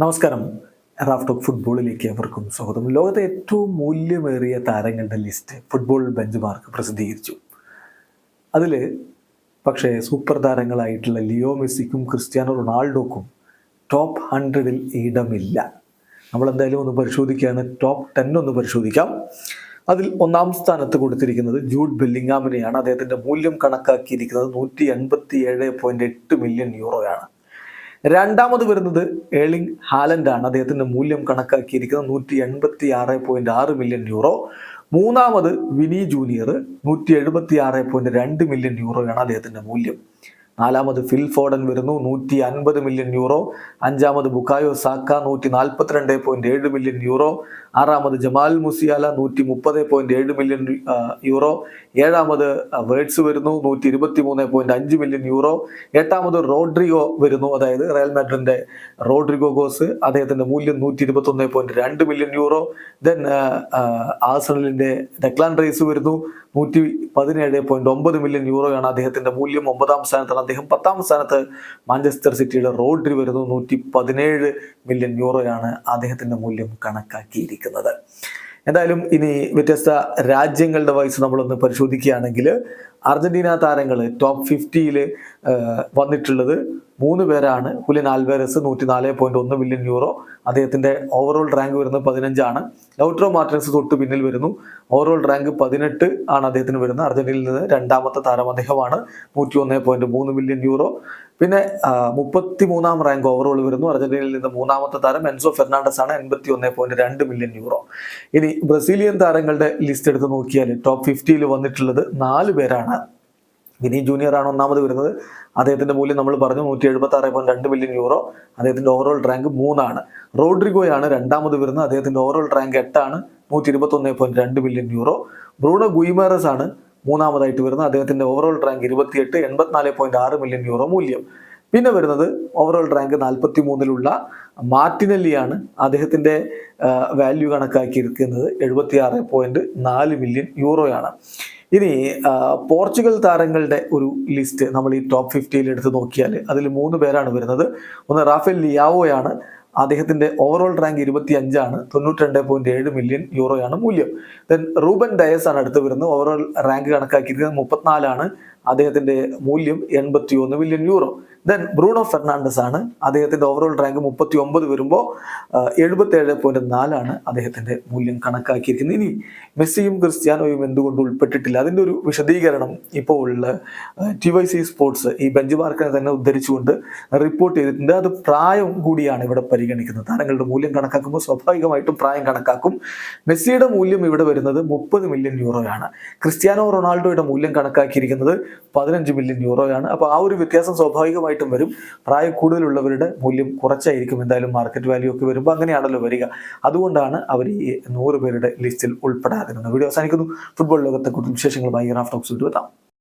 നമസ്കാരം. Raf talk ഫുട്ബോളിലേക്ക് അവർക്കും സ്വാഗതം. ലോകത്തെ ഏറ്റവും മൂല്യമേറിയ താരങ്ങളുടെ ലിസ്റ്റ് ഫുട്ബോൾ ബെഞ്ച് മാർക്ക് പ്രസിദ്ധീകരിച്ചു. അതിൽ പക്ഷേ സൂപ്പർ താരങ്ങളായിട്ടുള്ള ലിയോ മെസ്സിക്കും ക്രിസ്ത്യാനോ റൊണാൾഡോക്കും ടോപ്പ് ഹൺഡ്രഡിൽ ഇടമില്ല. നമ്മൾ എന്തായാലും ഒന്ന് പരിശോധിക്കുകയാണ്. ടോപ്പ് ടെൻ ഒന്ന് പരിശോധിക്കാം. അതിൽ ഒന്നാം സ്ഥാനത്ത് കൊടുത്തിരിക്കുന്നത് ജൂഡ് ബെല്ലിങ്ങാമിനെയാണ് അദ്ദേഹത്തിന്റെ മൂല്യം കണക്കാക്കിയിരിക്കുന്നത് നൂറ്റി എൺപത്തി ഏഴ് പോയിന്റ് എട്ട് മില്യൺ യൂറോയാണ്. രണ്ടാമത് വരുന്നത് ഏളിംഗ് ഹാലൻഡാണ്. ആണ് അദ്ദേഹത്തിന്റെ മൂല്യം കണക്കാക്കിയിരിക്കുന്നത് നൂറ്റി എൺപത്തി ആറ് പോയിന്റ് ആറ് മില്യൺ യൂറോ മൂന്നാമത് വിനി ജൂനിയർ നൂറ്റി എഴുപത്തി ആറ് പോയിന്റ് രണ്ട് മില്യൺ യൂറോയാണ് അദ്ദേഹത്തിന്റെ മൂല്യം. നാലാമത് ഫിൽ ഫോഡൻ വരുന്നു നൂറ്റി അൻപത് മില്യൺ യൂറോ. അഞ്ചാമത് ബുക്കായോ സാക്ക നൂറ്റി നാൽപ്പത്തിരണ്ട് പോയിന്റ് ഏഴ് മില്യൺ യൂറോ. ആറാമത് ജമാൽ മുസിയാല നൂറ്റി മുപ്പത് പോയിന്റ് ഏഴ് മില്യൺ യൂറോ. ഏഴാമത് വേർഡ്സ് വരുന്നു നൂറ്റി ഇരുപത്തി മൂന്ന് പോയിന്റ് അഞ്ച് മില്യൺ യൂറോ. എട്ടാമത് റോഡ്രിഗോ വരുന്നു അതായത് റയൽ മാഡ്രിന്റെ റോഡ്രിഗോ ഗോസ്. അദ്ദേഹത്തിന്റെ മൂല്യം നൂറ്റി ഇരുപത്തി ഒന്ന് പോയിന്റ് രണ്ട് മില്യൺ യൂറോ. ദെൻ ആസണലിന്റെ ഡെക്ലാൻ റൈസ് വരുന്നു നൂറ്റി പതിനേഴ് പോയിന്റ് ഒമ്പത് മില്യൺ യൂറോയാണ് അദ്ദേഹത്തിന്റെ മൂല്യം. ഒമ്പതാം സ്ഥാനത്താണ് അദ്ദേഹം പത്താം സ്ഥാനത്ത് മാഞ്ചസ്റ്റർ സിറ്റിയുടെ റോഡ്രി വരുന്നു. നൂറ്റി പതിനേഴ് മില്യൺ യൂറോയാണ് അദ്ദേഹത്തിന്റെ മൂല്യം കണക്കാക്കിയിരിക്കുന്നത്. എന്തായാലും ഇനി വ്യത്യസ്ത രാജ്യങ്ങളുടെ വയസ്സ് നമ്മളൊന്ന് പരിശോധിക്കുകയാണെങ്കിൽ അർജന്റീന താരങ്ങൾ ടോപ്പ് ഫിഫ്റ്റിയിൽ വന്നിട്ടുള്ളത് മൂന്ന് പേരാണ് ഹുലിൻ ആൽവേരസ് നൂറ്റി നാല് പോയിന്റ് ഒന്ന് മില്യൺ യൂറോ അദ്ദേഹത്തിന്റെ ഓവറോൾ റാങ്ക് വരുന്നത് പതിനഞ്ചാണ്. ലൗട്രോ മാർട്ടിനസ് തൊട്ട് പിന്നിൽ വരുന്നു. ഓവറോൾ റാങ്ക് പതിനെട്ട് ആണ് അദ്ദേഹത്തിന് വരുന്നത്. അർജന്റീനയിൽ നിന്ന് രണ്ടാമത്തെ താരം അദ്ദേഹമാണ്. നൂറ്റി ഒന്ന് പോയിന്റ് മൂന്ന് മില്യൺ യൂറോ പിന്നെ മുപ്പത്തി മൂന്നാം റാങ്ക് ഓവറോൾ വരുന്നു. അർജന്റീനയിൽ നിന്ന് മൂന്നാമത്തെ താരം എൻസോ ഫെർണാണ്ടസ് ആണ്. എൺപത്തി ഒന്ന് പോയിന്റ് രണ്ട് മില്യൺ യൂറോ ഇനി ബ്രസീലിയൻ താരങ്ങളുടെ ലിസ്റ്റ് എടുത്ത് നോക്കിയാൽ ടോപ്പ് ഫിഫ്റ്റിയിൽ വന്നിട്ടുള്ളത് നാല് പേരാണ്. വിനി ജൂനിയർ ആണ് ഒന്നാമത് വരുന്നത്. അദ്ദേഹത്തിന്റെ മൂല്യം നമ്മൾ പറഞ്ഞു നൂറ്റി എഴുപത്തി ആറ് പോയിന്റ് രണ്ട് മില്യൺ യൂറോ അദ്ദേഹത്തിന്റെ ഓവറോൾ റാങ്ക് മൂന്നാണ്. റോഡ്രിഗോയാണ് രണ്ടാമത് വരുന്നത്. അദ്ദേഹത്തിന്റെ ഓവറോൾ റാങ്ക് എട്ടാണ് നൂറ്റി ഇരുപത്തി ഒന്ന് പോയിന്റ് രണ്ട് മില്യൺ യൂറോ ബ്രൂണോ ഗുയിമാറസ് ആണ് മൂന്നാമതായിട്ട് വരുന്നത്. അദ്ദേഹത്തിന്റെ ഓവറോൾ റാങ്ക് ഇരുപത്തിയെട്ട് എൺപത്തിനാല് പോയിന്റ് ആറ് മില്യൺ യൂറോ മൂല്യം. പിന്നെ വരുന്നത് ഓവറോൾ റാങ്ക് നാൽപ്പത്തി മൂന്നിലുള്ള മാർട്ടിനല്ലിയാണ് അദ്ദേഹത്തിന്റെ വാല്യൂ കണക്കാക്കിയിരിക്കുന്നത് എഴുപത്തി ആറ് പോയിന്റ് നാല് മില്യൺ യൂറോയാണ് ഇനി പോർച്ചുഗൽ താരങ്ങളുടെ ഒരു ലിസ്റ്റ് നമ്മൾ ഈ ടോപ്പ് ഫിഫ്റ്റിയിൽ എടുത്ത് നോക്കിയാൽ അതിൽ മൂന്ന് പേരാണ് വരുന്നത്. ഒന്ന് റാഫേൽ ലിയാവോയാണ്. അദ്ദേഹത്തിന്റെ ഓവറോൾ റാങ്ക് ഇരുപത്തി അഞ്ചാണ് തൊണ്ണൂറ്റി രണ്ട് പോയിന്റ് ഏഴ് മില്യൺ യൂറോയാണ് മൂല്യം. ദെൻ റൂബൻ ഡയസ് ആണ് അടുത്ത് വരുന്നത്. ഓവറോൾ റാങ്ക് കണക്കാക്കിയിരിക്കുന്നത് മുപ്പത്തിനാലാണ്. അദ്ദേഹത്തിന്റെ മൂല്യം എൺപത്തി ഒന്ന് million euro. Then Bruno Fernandes ആണ്. അദ്ദേഹത്തിന്റെ ഓവറോൾ റാങ്ക് മുപ്പത്തി ഒമ്പത് വരുമ്പോൾ എഴുപത്തി ഏഴ് പോയിന്റ് നാലാണ് അദ്ദേഹത്തിന്റെ മൂല്യം കണക്കാക്കിയിരിക്കുന്നത്. ഇനി മെസ്സിയും ക്രിസ്ത്യാനോയും എന്തുകൊണ്ട് ഉൾപ്പെട്ടിട്ടില്ല? അതിന്റെ ഒരു വിശദീകരണം ഇപ്പോൾ ടി വൈ സി സ്പോർട്സ് ഈ ബെഞ്ച് മാർക്കിനെ തന്നെ ഉദ്ധരിച്ചുകൊണ്ട് റിപ്പോർട്ട് ചെയ്തിട്ടുണ്ട്. അത് പ്രായം കൂടിയാണ് ഇവിടെ പരിഗണിക്കുന്നത്. താരങ്ങളുടെ മൂല്യം കണക്കാക്കുമ്പോൾ സ്വാഭാവികമായിട്ടും പ്രായം കണക്കാക്കും. മെസ്സിയുടെ മൂല്യം ഇവിടെ വരുന്നത് മുപ്പത് മില്യൺ യൂറോയാണ് ക്രിസ്ത്യാനോ റൊണാൾഡോയുടെ മൂല്യം കണക്കാക്കിയിരിക്കുന്നത് പതിനഞ്ച് മില്യൺ യൂറോയാണ് അപ്പോൾ ആ ഒരു വ്യത്യാസം സ്വാഭാവികമായിട്ടും വരും. പ്രായം കൂടുതലുള്ളവരുടെ മൂല്യം കുറച്ചായിരിക്കും എന്തായാലും മാർക്കറ്റ് വാല്യൂ ഒക്കെ വരുമ്പോൾ അങ്ങനെയാണല്ലോ വരിക. അതുകൊണ്ടാണ് അവർ ഈ നൂറ് പേരുടെ ലിസ്റ്റിൽ ഉൾപ്പെടാതിരുന്നത്. വീഡിയോ അവസാനിക്കുന്നു. ഫുട്ബോൾ ലോകത്തെ കൂടുതൽ വിശേഷങ്ങളുമായി റാഫ് ടോക്സ് എത്താം.